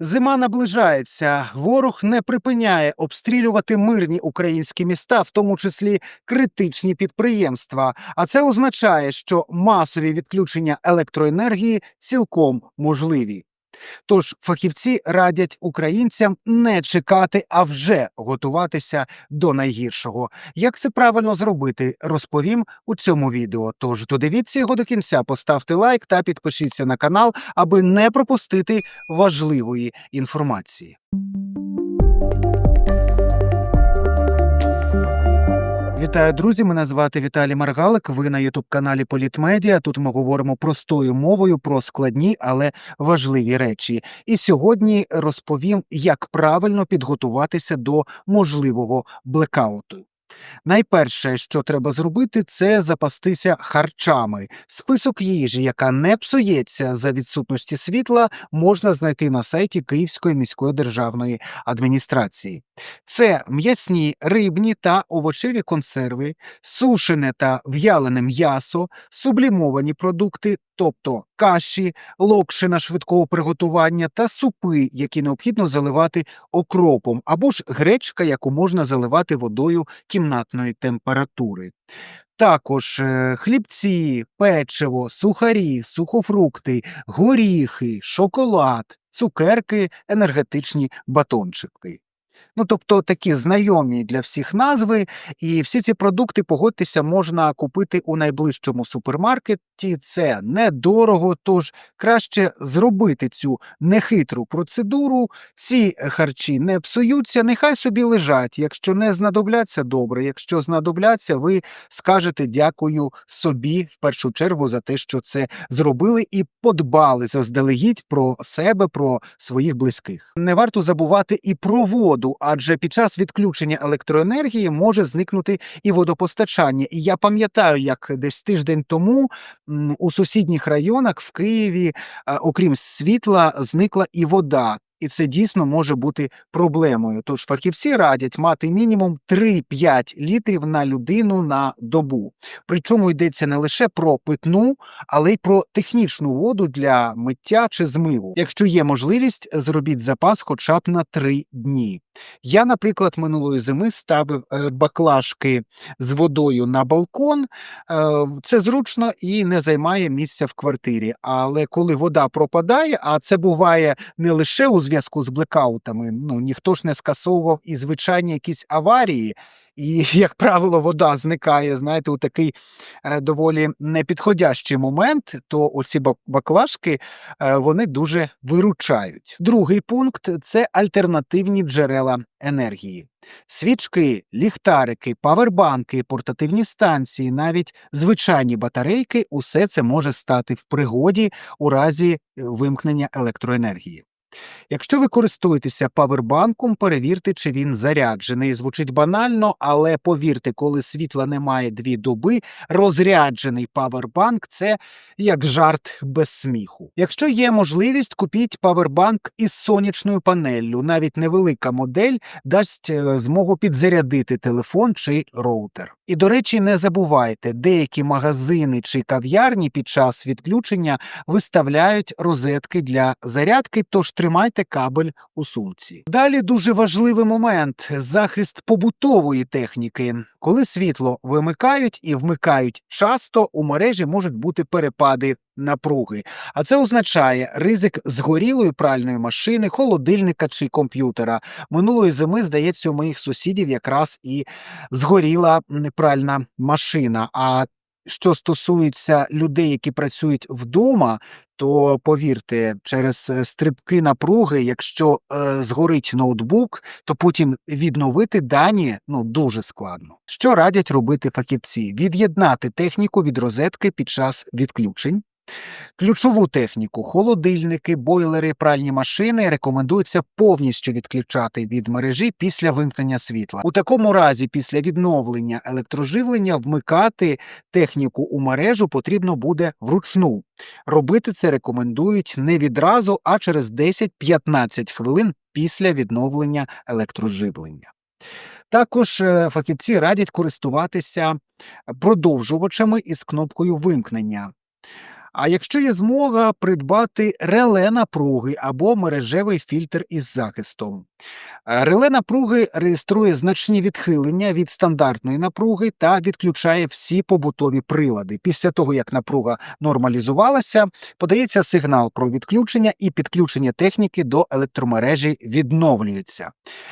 Зима наближається. Ворог не припиняє обстрілювати мирні українські міста, в тому числі критичні підприємства. А це означає, що масові відключення електроенергії цілком можливі. Тож фахівці радять українцям не чекати, а вже готуватися до найгіршого. Як це правильно зробити, розповім у цьому відео. Тож додивіться його до кінця, поставте лайк та підпишіться на канал, аби не пропустити важливої інформації. Вітаю, друзі! Мене звати Віталій Маргалик. Ви на Ютуб-каналі Політмедіа. Тут ми говоримо простою мовою про складні, але важливі речі. І сьогодні розповім, як правильно підготуватися до можливого блекауту. Найперше, що треба зробити, це запастися харчами. Список їжі, яка не псується за відсутності світла, можна знайти на сайті Київської міської державної адміністрації. Це м'ясні, рибні та овочеві консерви, сушене та в'ялене м'ясо, сублімовані продукти, тобто каші, локшина швидкого приготування та супи, які необхідно заливати окропом, або ж гречка, яку можна заливати водою кімнатної температури. Також е, хлібці, печиво, сухарі, сухофрукти, горіхи, шоколад, цукерки, енергетичні батончики. Ну, тобто такі знайомі для всіх назви, і всі ці продукти, погодьтеся, можна купити у найближчому супермаркеті. Це недорого, тож краще зробити цю нехитру процедуру. Ці харчі не псуються, нехай собі лежать. Якщо не знадобляться, добре. Якщо знадобляться, ви скажете дякую собі в першу чергу за те, що це зробили і подбали заздалегідь про себе, про своїх близьких. Не варто забувати і про воду, адже під час відключення електроенергії може зникнути і водопостачання. І я пам'ятаю, як десь тиждень тому у сусідніх районах в Києві, е, окрім світла, зникла і вода. І це дійсно може бути проблемою. Тож фахівці радять мати мінімум 3-5 літрів на людину на добу. Причому йдеться не лише про питну, але й про технічну воду для миття чи змиву. Якщо є можливість, зробіть запас хоча б на 3 дні. Я, наприклад, минулої зими ставив е, баклажки з водою на балкон. Е, Це зручно і не займає місця в квартирі. Але коли вода пропадає, а це буває не лише у зв'язку з блекаутами, ну ніхто ж не скасовував і звичайні якісь аварії. І, як правило, вода зникає, знаєте, у такий е, доволі непідходящий момент, то оці баклажки е, вони дуже виручають. Другий пункт це альтернативні джерела енергії. Свічки, ліхтарики, павербанки, портативні станції, навіть звичайні батарейки усе це може стати в пригоді у разі е, вимкнення електроенергії. Якщо ви користуєтеся павербанком, перевірте, чи він заряджений. Звучить банально, але повірте, коли світла немає дві доби, розряджений павербанк це як жарт без сміху. Якщо є можливість, купіть павербанк із сонячною панеллю. Навіть невелика модель дасть е, змогу підзарядити телефон чи роутер. І, до речі, не забувайте, деякі магазини чи кав'ярні під час відключення виставляють розетки для зарядки, тож тримайте кабель у сумці. Далі дуже важливий момент захист побутової техніки. Коли світло вимикають і вмикають часто, у мережі можуть бути перепади напруги. А це означає ризик згорілої пральної машини, холодильника чи комп'ютера. Минулої зими, здається, у моїх сусідів якраз і згоріла пральна машина. А що стосується людей, які працюють вдома, то повірте, через е, стрибки напруги, якщо е, згорить ноутбук, то потім відновити дані ну дуже складно. Що радять робити фахівці? Від'єднати техніку від розетки під час відключень. Ключову техніку, холодильники, бойлери, пральні машини рекомендується повністю відключати від мережі після вимкнення світла. У такому разі, після відновлення електроживлення, вмикати техніку у мережу потрібно буде вручну. Робити це рекомендують не відразу, а через 10-15 хвилин після відновлення електроживлення. Також е, фахівці радять користуватися продовжувачами із кнопкою вимкнення. А якщо є змога придбати реле напруги або мережевий фільтр із захистом. Е, Реле напруги реєструє значні відхилення від стандартної напруги та відключає всі побутові прилади. Після того, як напруга нормалізувалася, подається сигнал про відключення і підключення техніки до електромережі відновлюється.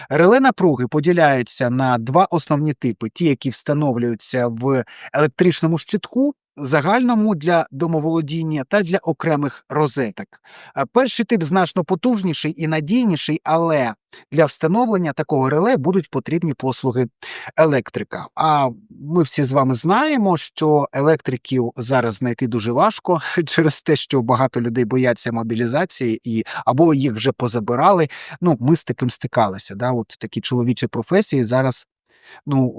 Реле напруги поділяються на два основні типи: ті, які встановлюються в електричному щитку. Загальному для домоволодіння та для окремих розеток. Е, Перший тип значно потужніший і надійніший, але для встановлення такого реле будуть потрібні послуги електрика. А ми всі з вами знаємо, що електриків зараз знайти дуже важко через те, що багато людей бояться мобілізації і або їх вже позабирали. Ну, ми з таким стикалися. Да? От такі чоловічі професії зараз. Ну,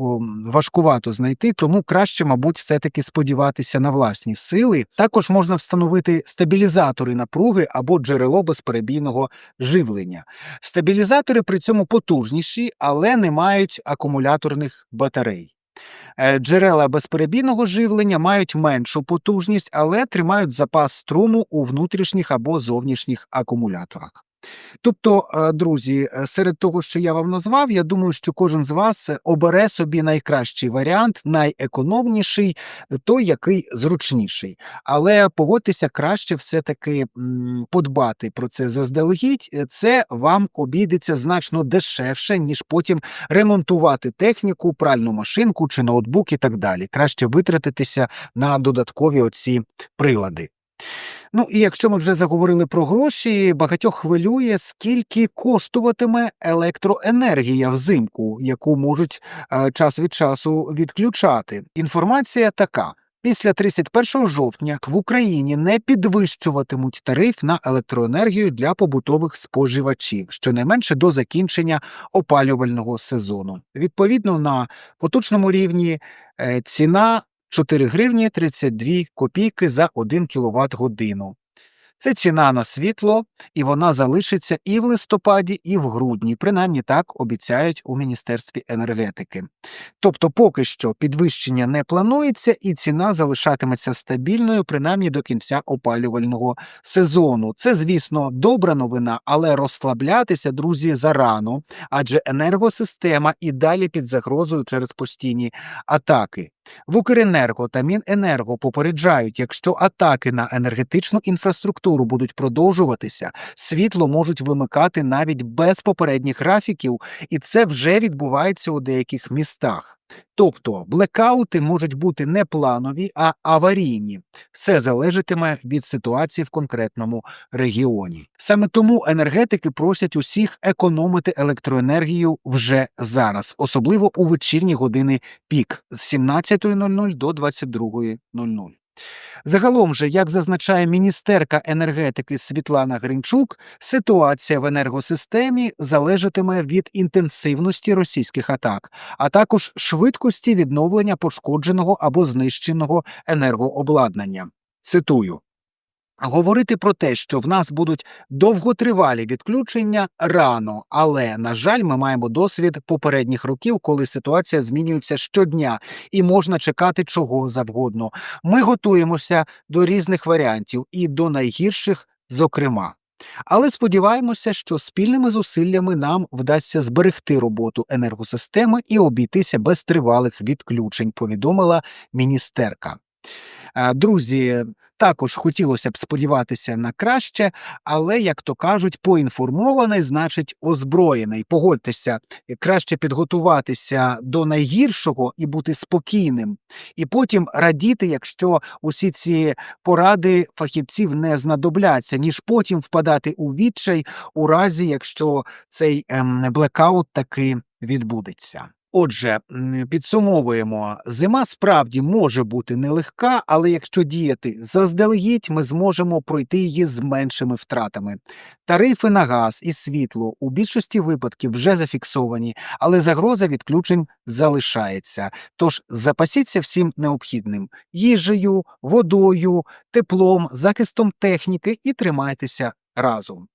важкувато знайти, тому краще, мабуть, все-таки сподіватися на власні сили. Також можна встановити стабілізатори напруги або джерело безперебійного живлення. Стабілізатори при цьому потужніші, але не мають акумуляторних батарей. Е, Джерела безперебійного живлення мають меншу потужність, але тримають запас струму у внутрішніх або зовнішніх акумуляторах. Тобто, е, друзі, е, серед того, що я вам назвав, я думаю, що кожен з вас е, обере собі найкращий варіант, найекономніший, той, який зручніший. Але погодьтеся, краще все-таки подбати про це заздалегідь. Це вам обійдеться значно дешевше, ніж потім ремонтувати техніку, пральну машинку чи ноутбук і так далі. Краще витратитися на додаткові оці прилади. Ну і якщо ми вже заговорили про гроші, багатьох хвилює, скільки коштуватиме електроенергія взимку, яку можуть е, час від часу відключати. Інформація така. Після 31 жовтня в Україні не підвищуватимуть тариф на електроенергію для побутових споживачів, щонайменше до закінчення опалювального сезону. Відповідно, на поточному рівні е, ціна 4 гривні 32 копійки за 1 кВт годину. Це ціна на світло, і вона залишиться і в листопаді, і в грудні. Принаймні так обіцяють у Міністерстві енергетики. Тобто, поки що підвищення не планується, і ціна залишатиметься стабільною, принаймні до кінця опалювального сезону. Це, звісно, добра новина, але розслаблятися, друзі, зарано, адже енергосистема і далі під загрозою через постійні атаки. В Укренерго та Міненерго попереджають, якщо атаки на енергетичну інфраструктуру будуть продовжуватися, світло можуть вимикати навіть без попередніх графіків, і це вже відбувається у деяких містах. Тобто блекаути можуть бути не планові, а аварійні. Все залежатиме від ситуації в конкретному регіоні. Саме тому енергетики просять усіх економити електроенергію вже зараз, особливо у вечірні години пік з 17.00 до 22.00. Загалом же, як зазначає міністерка енергетики Світлана Гринчук, ситуація в енергосистемі залежатиме від інтенсивності російських атак, а також швидкості відновлення пошкодженого або знищеного енергообладнання. Цитую. Говорити про те, що в нас будуть довготривалі відключення рано, але на жаль, ми маємо досвід попередніх років, коли ситуація змінюється щодня і можна чекати чого завгодно. Ми готуємося до різних варіантів і до найгірших, зокрема. Але сподіваємося, що спільними зусиллями нам вдасться зберегти роботу енергосистеми і обійтися без тривалих відключень, повідомила міністерка. Е, Друзі, також хотілося б сподіватися на краще, але, як то кажуть, поінформований значить озброєний. Погодьтеся, краще підготуватися до найгіршого і бути спокійним, і потім радіти, якщо усі ці поради фахівців не знадобляться, ніж потім впадати у відчай у разі, якщо цей ем, блекаут таки відбудеться. Отже, підсумовуємо, зима справді може бути нелегка, але якщо діяти заздалегідь, ми зможемо пройти її з меншими втратами. Тарифи на газ і світло у більшості випадків вже зафіксовані, але загроза відключень залишається. Тож запасіться всім необхідним їжею, водою, теплом, захистом техніки і тримайтеся разом.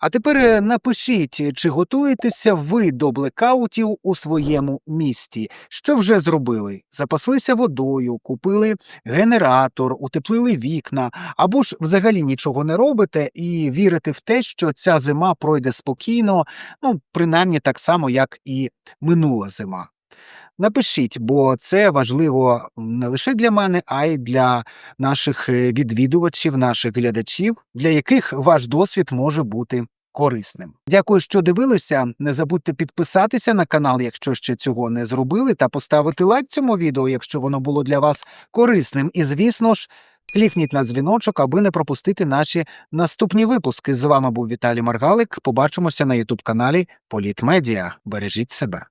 А тепер е, напишіть, чи готуєтеся ви до блекаутів у своєму місті? Що вже зробили? Запаслися водою, купили генератор, утеплили вікна, або ж взагалі нічого не робите і вірите в те, що ця зима пройде спокійно, ну принаймні так само, як і минула зима. Напишіть, бо це важливо не лише для мене, а й для наших е, відвідувачів, наших глядачів, для яких ваш досвід може бути корисним. Дякую, що дивилися. Не забудьте підписатися на канал, якщо ще цього не зробили, та поставити лайк цьому відео, якщо воно було для вас корисним. І, звісно ж, клікніть на дзвіночок, аби не пропустити наші наступні випуски. З вами був Віталій Маргалик. Побачимося на ютуб каналі Політмедіа. Бережіть себе.